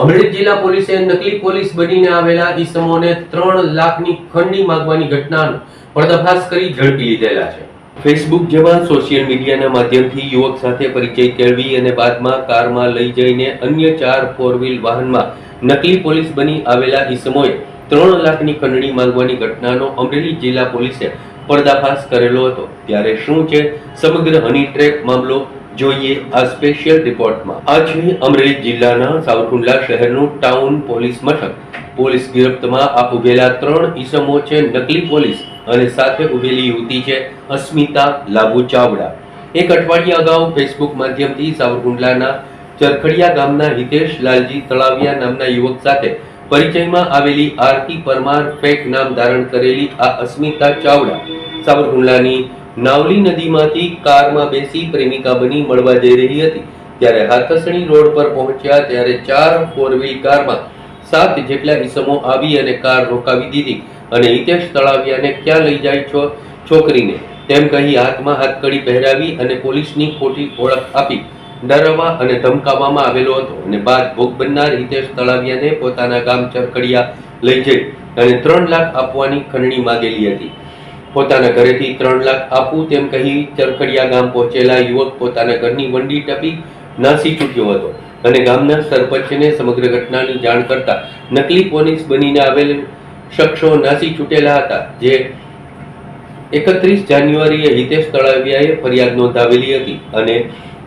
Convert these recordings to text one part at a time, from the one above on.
અમરેલી જિલ્લા પોલીસે નકલી પોલીસ બનીને આવેલા ઈસમોને ત્રણ લાખની ખંડની માંગવાની ઘટનાનો પર્દાફાશ કરી ઝડપી લીધેલા છે. ફેસબુક જેવા સોશિયલ મીડિયાના માધ્યમથી યુવક સાથે પરિચય કેળવી અને બાદમાં કારમાં લઈ જઈને અન્ય ચાર ફોર વ્હીલ વાહનમાં નકલી પોલીસ બની આવેલા ઈસમોએ ત્રણ લાખની ખંડણી માંગવાની ઘટનાનો અમરેલી જિલ્લા પોલીસે પર્દાફાશ કરેલો હતો. ત્યારે શું છે? સમગ્ર હની ટ્રેક મામલો જોઈએ આ સ્પેશિયલ રિપોર્ટમાં આ અમરેલી જિલ્લાના સાવરકુંડલા શહેરનું ટાઉન પોલીસ મથક. પોલીસ ગિરફ્તમાં આ ઉભેલા ત્રણ ઈસમો છે, નકલી પોલીસ અને સાથે ઉભેલી યુવતી છે, અસ્મિતા લાભુ ચાવડા એક અઠવાડિયા અગાઉ ફેસબુક માધ્યમથી સાવરકુંડલાના ચરખડિયા ગામના હિતેશ લાલજી તળાવિયા નામના યુવક સાથે પરિચયમાં આવેલી આરતી પરમાર ફેક નામ ધારણ કરેલી આ અસ્મિતા ચાવડા સાવરકુંડલાની નાવલી નદીમાંથી કારમાં બેસી પ્રેમિકા બની મળવા જઈ રહી હતી. ત્યારે હાથસણી રોડ પર પહોંચ્યા ત્યારે ચાર ફોર વ્હીલ કારમાં સાત જેટલા ઇસમો આવી અને કાર રોકાવી દીધી અને હિતેશ તળાવિયાને ક્યાં લઈ જાય છો છોકરીને? તેમ કહી હાથમાં હાથકડી પહેરાવી અને પોલીસની ખોટી ઓળખ આપી. ડરવા અને ધમકાવવામાં આવેલો હતો અને બાદ ભોગ બનનાર હિતેશ તળાવિયાને પોતાના ગામ ચરકડિયા લઈ જઈ અને ત્રણ લાખ આપવાની ખંડણી માગેલી હતી. પોતાના ઘરેથી ત્રણ લાખ આપવું તેમ કહી ચરખડિયા ગામ પહોંચેલા યુવક પોતાના ઘરની વંડી ટપી નાસી છૂટ્યો હતો અને ગામના સરપંચને સમગ્ર ઘટનાની જાણ કરતા નકલી પોલીસ બનીને આવેલ શખ્સો નાસી છૂટેલા હતા, જે એકત્રીસ જાન્યુઆરીએ હિતેશ તળાવિયાએ ફરિયાદ નોંધાવેલી હતી અને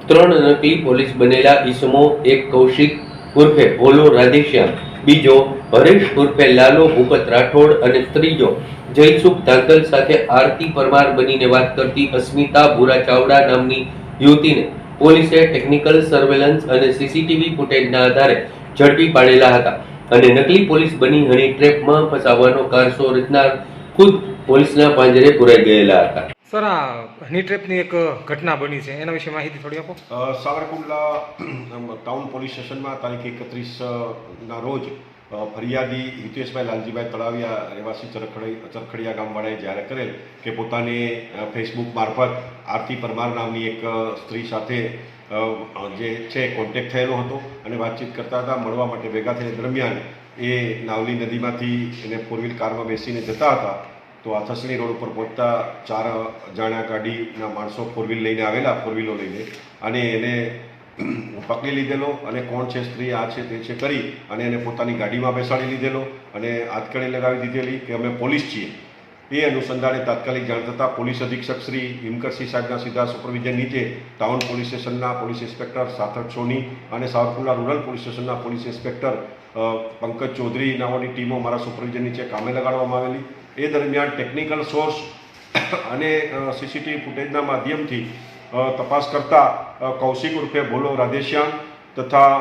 ત્રણ નકલી પોલીસ બનેલા ઈસમો, એક કૌશિક ઉર્ફે ભોલો રાધેશ્યામ બીજો હરેશ ઉર્ફે લાલો, ભૂપત રાઠોડ અને ત્રીજો જયસુખ ધાંગલ સાથે આરતી પરમાર બનીને વાત કરતી અસ્મિતા ભૂરા ચાવડા નામની યુવતીને પોલીસે ટેકનિકલ સર્વેલન્સ અને સીસીટીવી ફૂટેજના આધારે ઝડપી પાડેલા હતા અને નકલી પોલીસ બની હની ટ્રેપમાં ફસાવવાનો કારસો રચનાર ખુદ પોલીસના પાંજરે પુરાઈ ગયેલા હતા. સર, આ હની ટ્રેપની એક ઘટના બની છે. એના વિશે માહિતી થોડી આપો. સાવરકુંડલા ટાઉન પોલીસ સ્ટેશનમાં તારીખ એકત્રીસ ના રોજ ફરિયાદી હિતેશભાઈ લાલજીભાઈ તળાવિયા રહેવાસી ચરખડી ચરખડિયા ગામવાળાએ જાહેર કરેલ કે પોતાને ફેસબુક મારફત આરતી પરમાર નામની એક સ્ત્રી સાથે જે છે, કોન્ટેક્ટ થયેલો હતો અને વાતચીત કરતા હતા. મળવા માટે ભેગા થયા દરમિયાન એ નાવલી નદીમાંથી એને ફોર વ્હીલ કારમાં બેસીને જતા હતા. તો આ થસણી રોડ ઉપર પહોંચતા ચાર અજાણ્યા ગાડીના માણસો ફોર વ્હીલ લઈને આવેલા ફોર વ્હીલો લઈને. અને એને પકડી લીધેલો અને કોણ છે સ્ત્રી, આ છે તે છે કરી અને એને પોતાની ગાડીમાં બેસાડી લીધેલો અને હાથકડી લગાવી દીધેલી કે અમે પોલીસ છીએ. એ અનુસંધાને તાત્કાલિક જાણ થતાં પોલીસ અધિક્ષક શ્રી હિમકરસિંહ સાહેબના સીધા સુપરવિઝન નીચે ટાઉન પોલીસ સ્ટેશનના પોલીસ ઇન્સ્પેક્ટર સાથક સોની અને સાવરકુંડલા રૂરલ પોલીસ સ્ટેશનના પોલીસ ઇન્સ્પેક્ટર પંકજ ચૌધરી નાઓની ટીમો મારા સુપરવિઝન નીચે કામે લગાડવામાં આવેલી. એ દરમિયાન ટેકનિકલ સોર્સ અને સીસીટીવી ફૂટેજના માધ્યમથી તપાસ કરતા કૌશિક ઉર્ફે ભોલો રાધેશ્યામ તથા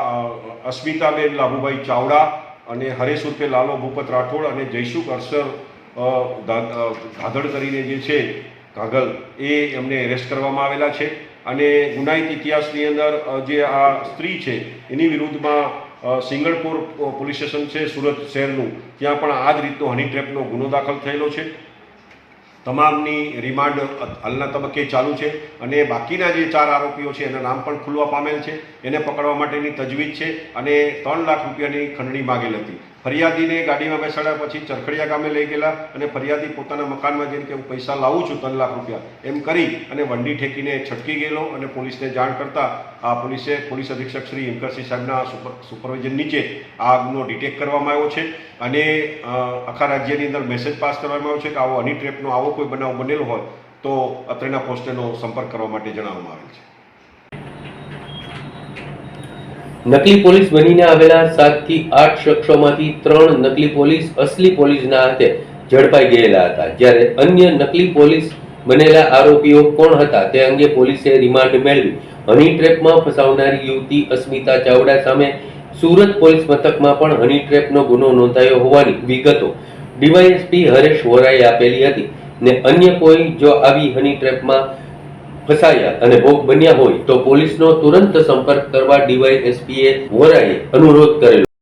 અસ્મિતાબેન લાભુભાઈ ચાવડા અને હરેશ ઉર્ફે લાલો ભૂપત રાઠોડ અને જયસુખ અરસર અ, ધા- અ, ગાધડ કરીને જે છે કાગલ એ એમને એરેસ્ટ કરવામાં આવેલા છે. અને ગુનાહિત ઇતિહાસની અંદર જે આ સ્ત્રી છે એની વિરુદ્ધમાં સિંગળપુર પોલીસ સ્ટેશન છે સુરત શહેરનું. ત્યાં પણ આ જ રીતનો હની ટ્રેપનો ગુનો દાખલ થયેલો છે. તમામની રિમાન્ડ હાલના તબક્કે ચાલુ છે. અને બાકીના જે ચાર આરોપીઓ છે એના નામ પણ ખુલવા પામેલ છે. એને પકડવા માટેની તજવીજ છે. અને ત્રણ લાખ રૂપિયાની ખંડણી માગેલ હતી. ફરિયાદીને ગાડીમાં બેસાડ્યા પછી ચરખડિયા ગામે લઈ ગયેલા અને ફરિયાદી પોતાના મકાનમાં જઈને કે હું પૈસા લાવું છું ત્રણ લાખ રૂપિયા એમ કરી અને વંડી ઠેકીને છટકી ગયેલો અને પોલીસને જાણ કરતા આ પોલીસે પોલીસ અધિક્ષક શ્રી હિમકરસિંહ સાહેબના સુપર સુપરવિઝન નીચે આ ગુનો ડિટેક્ટ કરવામાં આવ્યો છે અને આખા રાજ્યની અંદર મેસેજ પાસ કરવામાં આવ્યો છે કે આવો હની ટ્રેપનો આવો કોઈ બનાવ બનેલો હોય તો અત્રેના પોસ્ટેનો સંપર્ક કરવા માટે જણાવવામાં આવેલ છે. નકલી પોલીસ બનીને આવેલા સાતથી આઠ શખ્સોમાંથી ત્રણ નકલી પોલીસ અસલી પોલીસના હાથે ઝડપાઈ ગયેલા હતા. જ્યારે અન્ય નકલી પોલીસ બનેલા આરોપીઓ કોણ હતા તે અંગે પોલીસે રિમાન્ડ મેળવી. હની ટ્રેપમાં ફસાવનારી યુવતી અસ્મિતા ચાવડા સામે સુરત પોલીસ મથકમાં પણ હની ટ્રેપનો ગુનો નોંધાયો હોવાની વિગતો ડીવાયએસપી હરેશ વોરાએ આપેલી હતી ને અન્ય કોઈ જો આવી હની ટ્રેપમાં ફસાયા અને ભોગ બન્યા હોય તો પોલીસનો તુરંત સંપર્ક કરવા ડીવાયએસપીએ વોરાએ અનુરોધ કરેલો.